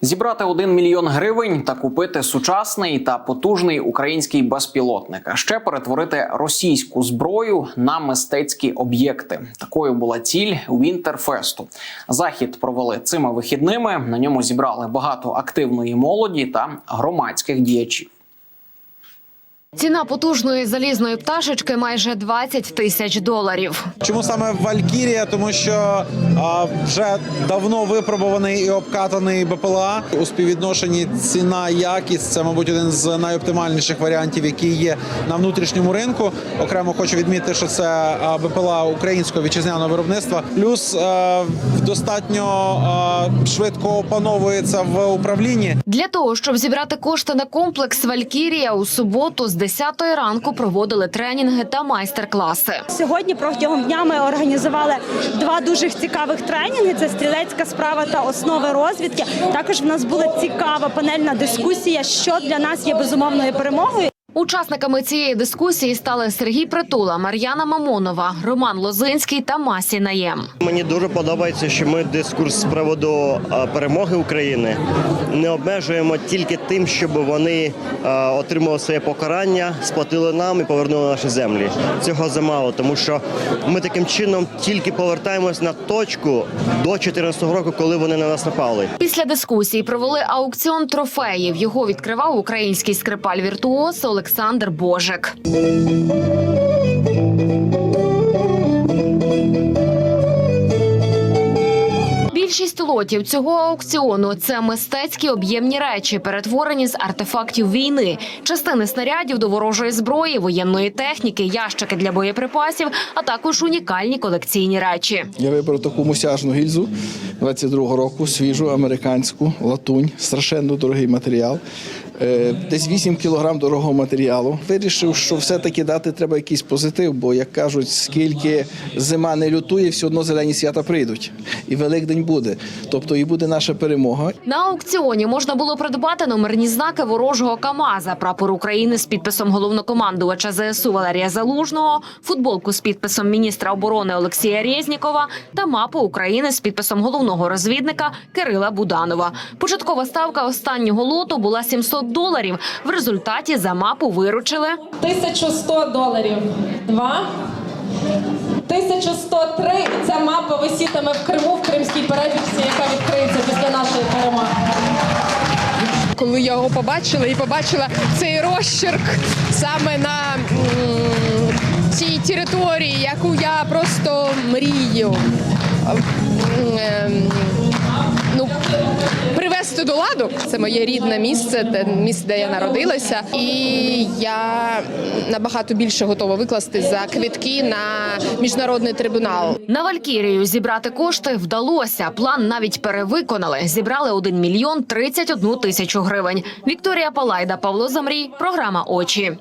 Зібрати 1 мільйон гривень та купити сучасний та потужний український безпілотник, а ще перетворити російську зброю на мистецькі об'єкти. Такою була ціль Вінтерфесту. Захід провели цими вихідними. На ньому зібрали багато активної молоді та громадських діячів. Ціна потужної залізної пташечки майже 20 тисяч доларів. Чому саме Валькірія? Тому що а, вже давно випробуваний і обкатаний БПЛА у співвідношенні ціна якість. Це, мабуть, один з найоптимальніших варіантів, які є на внутрішньому ринку. Окремо хочу відмітити, що це БПЛА українського вітчизняного виробництва. Плюс а, достатньо а, швидко опановується в управлінні. Для того щоб зібрати кошти на комплекс Валькірія у суботу з 10 ранку проводили тренінги та майстер-класи. Сьогодні протягом дня ми організували два дуже цікавих тренінги: це стрілецька справа та основи розвідки. Також в нас була цікава панельна дискусія, що для нас є безумовною перемогою. Учасниками цієї дискусії стали Сергій Притула, Мар'яна Мамонова, Роман Лозинський та Масі Наєм. Мені дуже подобається, що ми дискурс з приводу е, перемоги України не обмежуємо тільки тим, щоб вони е, отримали своє покарання, сплатили нам і повернули наші землі. Цього замало, тому що ми таким чином тільки повертаємось на точку до 2014 року, коли вони на нас напали. Після дискусії провели аукціон трофеїв. Його відкривав український скрипаль віртуоз Олександр Божик. Більшість лотів цього аукціону це мистецькі об'ємні речі, перетворені з артефактів війни, частини снарядів до ворожої зброї, воєнної техніки, ящики для боєприпасів, а також унікальні колекційні речі. Я вибрав таку мусяжну гільзу 22-го року, свіжу, американську, латунь, страшенно дорогий матеріал. Е, Десь 8 кілограм дорогого матеріалу. Вирішив, що все-таки дати треба якийсь позитив, бо, як кажуть, скільки зима не лютує, все одно зелені свята прийдуть. І Великдень буде. Тобто і буде наша перемога. На аукціоні можна було придбати номерні знаки ворожого КАМАЗа, прапор України з підписом головнокомандувача ЗСУ Валерія Залужного, футболку з підписом міністра оборони Олексія Резнікова та мапу України з підписом головного розвідника Кирила Буданова. Початкова ставка останнього лоту була 700 доларів. В результаті за мапу виручили 1100 доларів. Два. 1103 і ця мапа висітиме в Криму в кримській перепічці, яка відкриється після нашої перемоги. коли я його побачила і побачила цей розчерк саме на цій території, яку я просто мрію. Ну, привести до ладу це моє рідне місце, те місце, де я народилася, і я набагато більше готова викласти за квитки на міжнародний трибунал. на Валькірію. Зібрати кошти вдалося. План навіть перевиконали. Зібрали 1 мільйон 31 тисячу гривень. Вікторія Палайда, Павло Замрій. Програма Очі.